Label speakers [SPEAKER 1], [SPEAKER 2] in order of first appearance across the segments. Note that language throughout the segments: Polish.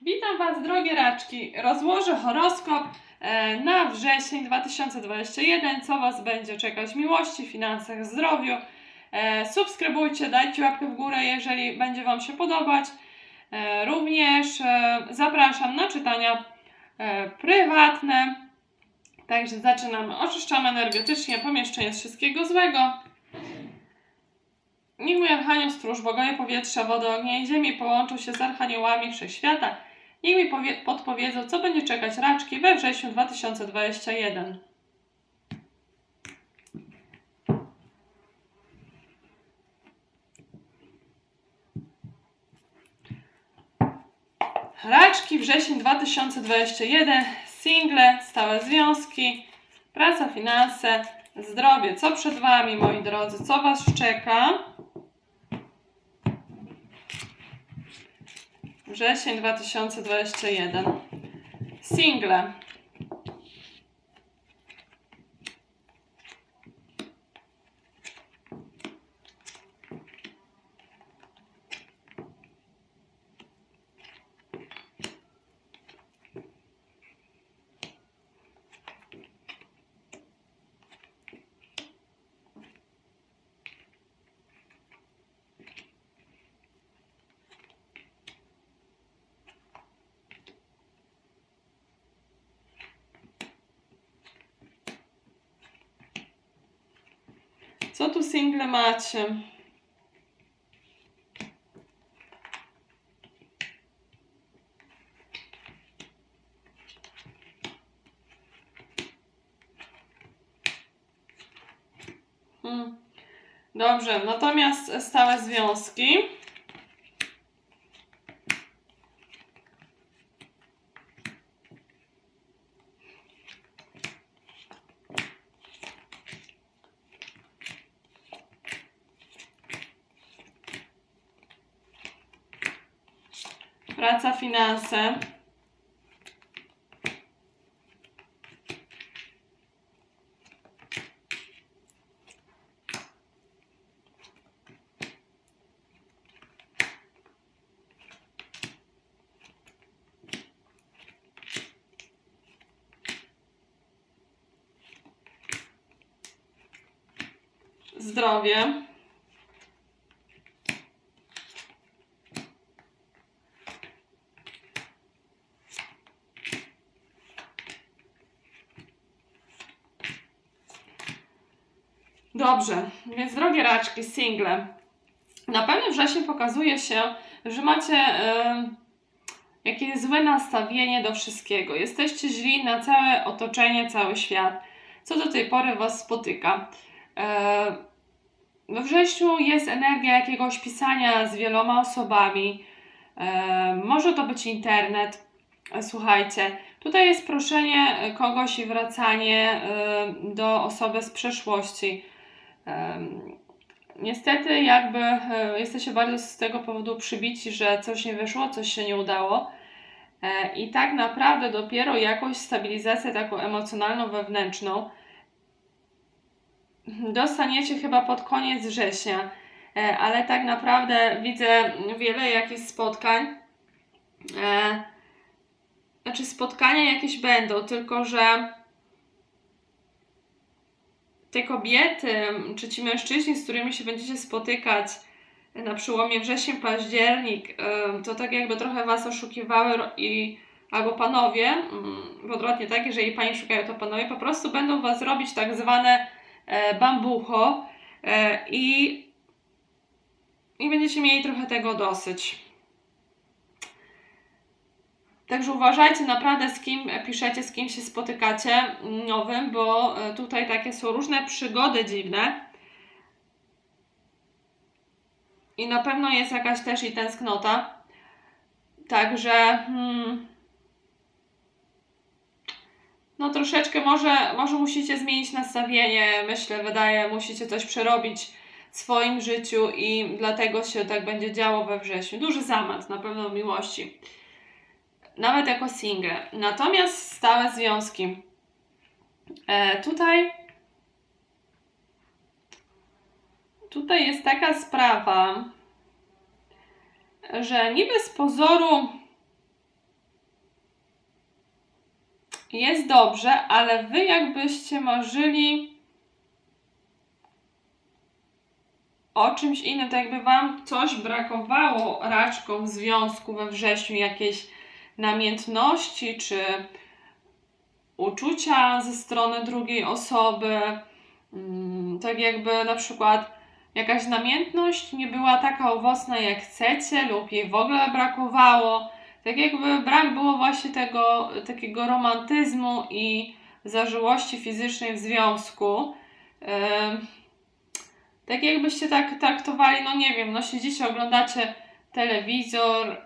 [SPEAKER 1] Witam Was, drogie raczki. Rozłożę horoskop e, na wrzesień 2021. Co Was będzie czekać w miłości, finansach, zdrowiu. E, Subskrybujcie, dajcie łapkę w górę, jeżeli będzie Wam się podobać. E, Również zapraszam na czytania prywatne. Także zaczynamy. Oczyszczamy energetycznie pomieszczenie z wszystkiego złego. Niech mój archanioł stróż, bogowie powietrza, wody, ognia i ziemi połączą się z archaniołami wszechświata. Niech mi powie- podpowiedzą, co będzie czekać raczki we wrześniu 2021. Raczki, wrzesień 2021, single, stałe związki, praca, finanse, zdrowie. Co przed Wami, moi drodzy? Co Was czeka? Wrzesień 2021. Single. Co tu single macie? Hmm. Dobrze, natomiast stałe związki. Praca, finanse. Zdrowie. Dobrze, więc drogie raczki, single. Na pewno wrzesień pokazuje się, że macie e, jakieś złe nastawienie do wszystkiego. Jesteście źli na całe otoczenie, cały świat. Co do tej pory Was spotyka. E, we wrześniu jest energia jakiegoś pisania z wieloma osobami. E, może to być internet. E, Słuchajcie, tutaj jest proszenie kogoś i wracanie e, do osoby z przeszłości. Niestety, jakby e, jesteście bardzo z tego powodu przybici, że coś nie wyszło, coś się nie udało. E, I tak naprawdę dopiero jakąś stabilizację taką emocjonalną, wewnętrzną dostaniecie chyba pod koniec września. E, Ale tak naprawdę widzę wiele jakichś spotkań. Znaczy, spotkania jakieś będą, tylko że te kobiety, czy ci mężczyźni, z którymi się będziecie spotykać na przełomie wrzesień, październik, to tak jakby trochę was oszukiwały i albo panowie, mm, odwrotnie tak, jeżeli pani szukają, to panowie po prostu będą was robić tak zwane e, bambucho e, i, i będziecie mieli trochę tego dosyć. Także uważajcie naprawdę z kim piszecie, z kim się spotykacie nowym, bo e, tutaj takie są różne przygody dziwne. I na pewno jest jakaś też i tęsknota. Także hmm, no troszeczkę może, może musicie zmienić nastawienie, myślę, wydaje, musicie coś przerobić w swoim życiu i dlatego się tak będzie działo we wrześniu. Duży zamęt na pewno miłości nawet jako single. Natomiast stałe związki. E, tutaj tutaj jest taka sprawa, że niby z pozoru jest dobrze, ale wy jakbyście marzyli o czymś innym, tak jakby wam coś brakowało raczką w związku we wrześniu, jakiejś namiętności czy uczucia ze strony drugiej osoby. Mm, Tak jakby na przykład jakaś namiętność nie była taka owocna jak chcecie, lub jej w ogóle brakowało. Tak jakby brak było właśnie tego takiego romantyzmu i zażyłości fizycznej w związku. Tak jakbyście tak traktowali, no nie wiem, no siedzicie, oglądacie telewizor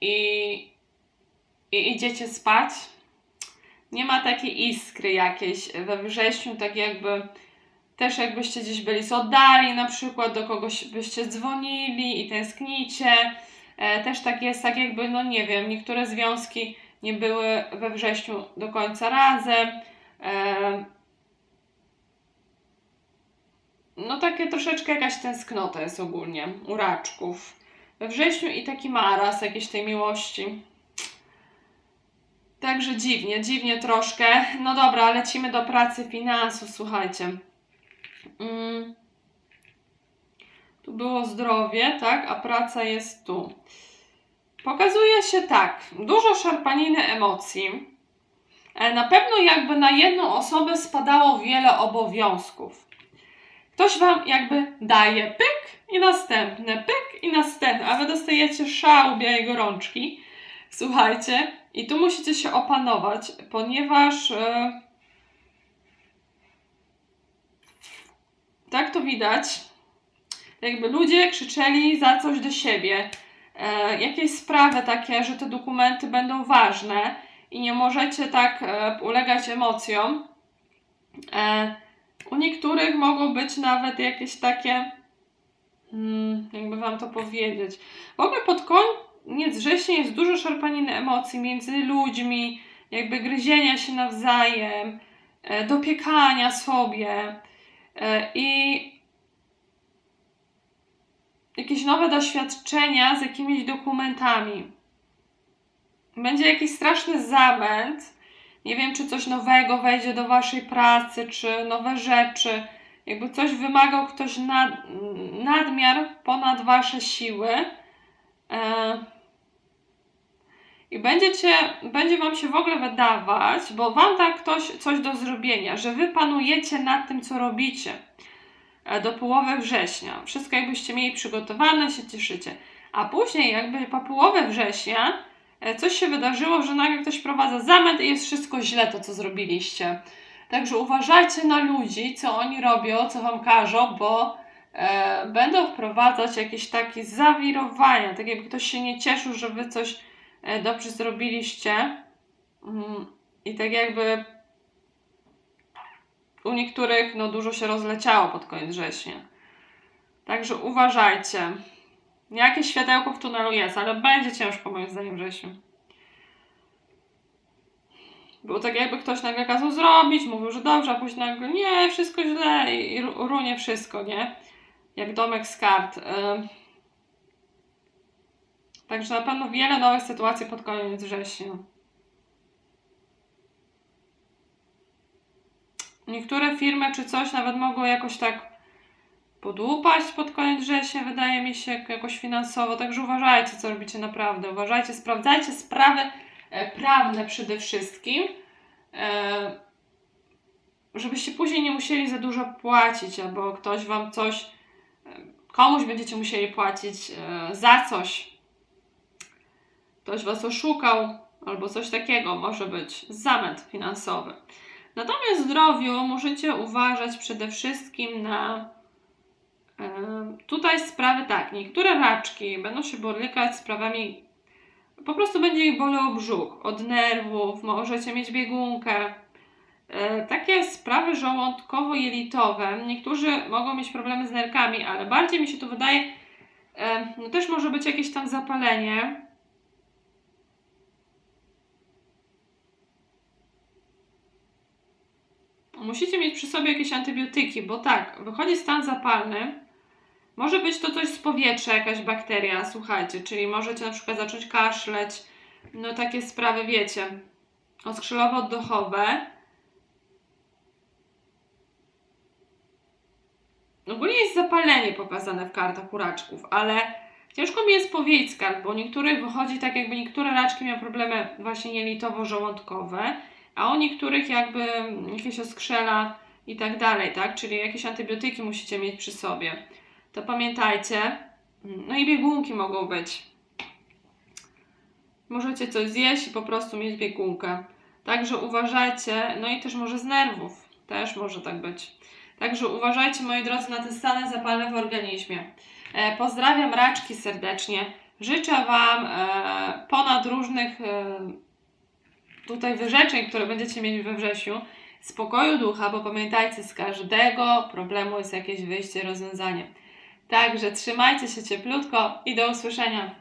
[SPEAKER 1] i, i idziecie spać. Nie ma takiej iskry jakiejś we wrześniu, tak jakby też jakbyście gdzieś byli z oddali, na przykład do kogoś byście dzwonili i tęsknicie. E, też tak jest, tak jakby, no nie wiem, niektóre związki nie były we wrześniu do końca razem. E, no takie troszeczkę jakaś tęsknota jest ogólnie u raczków. We wrześniu i taki maraz jakiejś tej miłości. Także dziwnie, dziwnie troszkę. No dobra, lecimy do pracy finansów, słuchajcie. Mm. Tu było zdrowie, tak, a praca jest tu. Pokazuje się tak, dużo szarpaniny emocji. E, Na pewno jakby na jedną osobę spadało wiele obowiązków. Ktoś wam jakby daje pyk i następne, pyk i następne, a wy dostajecie szału białej gorączki. Słuchajcie, i tu musicie się opanować, ponieważ e, tak to widać, jakby ludzie krzyczeli za coś do siebie. E, jakieś sprawy takie, że te dokumenty będą ważne i nie możecie tak e, ulegać emocjom. U niektórych mogą być nawet jakieś takie, hmm, jakby wam to powiedzieć. W ogóle pod koniec września jest dużo szarpaniny emocji między ludźmi, jakby gryzienia się nawzajem, e, dopiekania sobie e, i jakieś nowe doświadczenia z jakimiś dokumentami. Będzie jakiś straszny zamęt. Nie wiem, czy coś nowego wejdzie do waszej pracy, czy nowe rzeczy. Jakby coś wymagał ktoś nad, nadmiar ponad wasze siły. E, I będziecie, będzie wam się w ogóle wydawać, bo wam da ktoś coś do zrobienia, że wy panujecie nad tym, co robicie e, do połowy września. Wszystko jakbyście mieli przygotowane, się cieszycie. A później jakby po połowę września e, coś się wydarzyło, że nagle ktoś prowadza zamęt i jest wszystko źle to, co zrobiliście. Także uważajcie na ludzi, co oni robią, co wam każą, bo e, będą wprowadzać jakieś takie zawirowania, tak jakby ktoś się nie cieszył, że wy coś dobrze zrobiliście. Mm, I tak jakby u niektórych no, dużo się rozleciało pod koniec września. Także uważajcie. Jakieś światełko w tunelu jest, ale będzie ciężko moim zdaniem wrześniu. Było tak jakby ktoś nagle kazał zrobić, mówił, że dobrze, a później nagle nie, wszystko źle i ru- runie wszystko, nie? Jak domek z kart. Także na pewno wiele nowych sytuacji pod koniec września. Niektóre firmy czy coś nawet mogą jakoś tak podłupaść pod koniec września, wydaje mi się, jakoś finansowo. Także uważajcie, co robicie naprawdę. Uważajcie, sprawdzajcie sprawy e, prawne przede wszystkim, e, żebyście później nie musieli za dużo płacić, albo ktoś wam coś, e, komuś będziecie musieli płacić za coś. Ktoś was oszukał, albo coś takiego może być. Zamęt finansowy. Natomiast w zdrowiu możecie uważać przede wszystkim na tutaj sprawy tak, niektóre raczki będą się borykać z sprawami po prostu będzie ich bolał brzuch od nerwów, możecie mieć biegunkę. E, takie sprawy żołądkowo-jelitowe, niektórzy mogą mieć problemy z nerkami, ale bardziej mi się tu wydaje, no też może być jakieś tam zapalenie. Musicie mieć przy sobie jakieś antybiotyki, bo tak, wychodzi stan zapalny. Może być to coś z powietrza, jakaś bakteria, słuchajcie, czyli możecie na przykład zacząć kaszleć, no takie sprawy wiecie. oskrzelowo-oddechowe. Ogólnie jest zapalenie pokazane w kartach u raczków, ale ciężko mi jest powiedzieć skarb, bo niektórych wychodzi tak, jakby niektóre raczki miały problemy właśnie jelitowo-żołądkowe, a u niektórych jakby jakieś oskrzela i tak dalej, tak? Czyli jakieś antybiotyki musicie mieć przy sobie. To pamiętajcie. No i biegunki mogą być. Możecie coś zjeść i po prostu mieć biegunkę. Także uważajcie, no i też może z nerwów. Też może tak być. Także uważajcie, moi drodzy, na te stany zapalne w organizmie. E, pozdrawiam raczki serdecznie. Życzę Wam e, ponad różnych e, tutaj wyrzeczeń, które będziecie mieli we wrześniu, spokoju ducha, bo pamiętajcie, z każdego problemu jest jakieś wyjście, rozwiązanie. Także trzymajcie się cieplutko i do usłyszenia.